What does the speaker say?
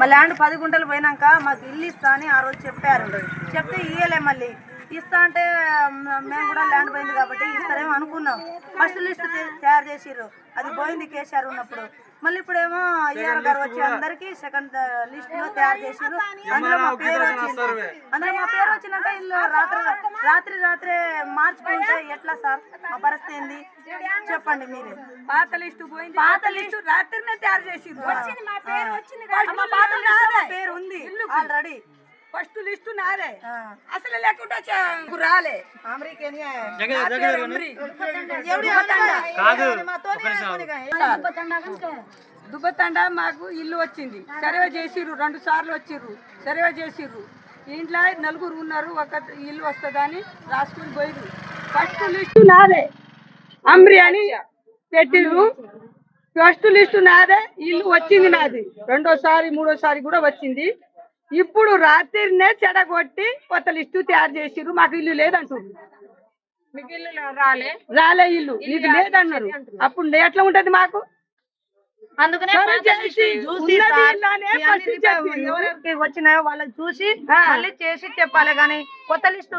మా ల్యాండ్ పది గుంటలు పోయినాక మాకు ఇల్లు ఇస్తా అని ఆ రోజు చెప్పారు. చెప్తే ఇయ్యలే మళ్ళీ. ఇస్తా అంటే మేము కూడా ల్యాండ్ పోయింది కాబట్టి ఇస్తారేమో అనుకున్నాం. ఫస్ట్ లిస్ట్ తయారు చేసిర్రు. అది పోయింది కేసీఆర్ ఉన్నప్పుడు. మళ్ళీ ఇప్పుడేమో ఈఆర్ గారు వచ్చి అందరికి సెకండ్ లిస్ట్లో తయారు చేసిర్రు. అందులో మా పేరు వచ్చింది. అందులో మా పేరు వచ్చినాక ఇల్లు రాత్రి రాత్రి రాత్రే మార్చుకుంటే ఎట్లా సార్? మా పరిస్థితి ఏంది? చెప్పండి మీరే. పాత లిస్టు పోయింది. పాత లిస్టు రాత్రినే తయారు చేసి వచ్చింది మా పేరు వచ్చింది పాత మా పేరు ఉంది ఆల్రెడీ ఫస్ట్ లిస్టు నాదే అసలు లేకుండా రాలే. దుబ్బతండ. మాకు ఇల్లు వచ్చింది. సర్వే చేసిర్రు రెండు సార్లు వచ్చిర్రు. సర్వే చేసిర్రు. ఇంట్లో నలుగురు ఉన్నారు ఒక ఇల్లు వస్తుందని రాసుకుని పోయిర్రు. ఫస్ట్ లిస్టు నాదే అమ్రి అని పెట్టిర్రు. ఫస్ట్ లిస్టు నాదే ఇల్లు వచ్చింది నాది. రెండోసారి మూడోసారి కూడా వచ్చింది. ఇప్పుడు రాత్రినే చెడగొట్టి కొత్త లిస్టు తయారు చేసిర్రు. మాకు ఇల్లు లేదంటున్నారు రాలే? రాలే ఇల్లు. ఇది లేదన్నారు. అప్పుడు ఎట్లా ఉంటది మాకు? అందుకనే వచ్చినాయో వాళ్ళకి చూసి మళ్ళీ చేసి చెప్పాలి కానీ కొత్త లిస్టు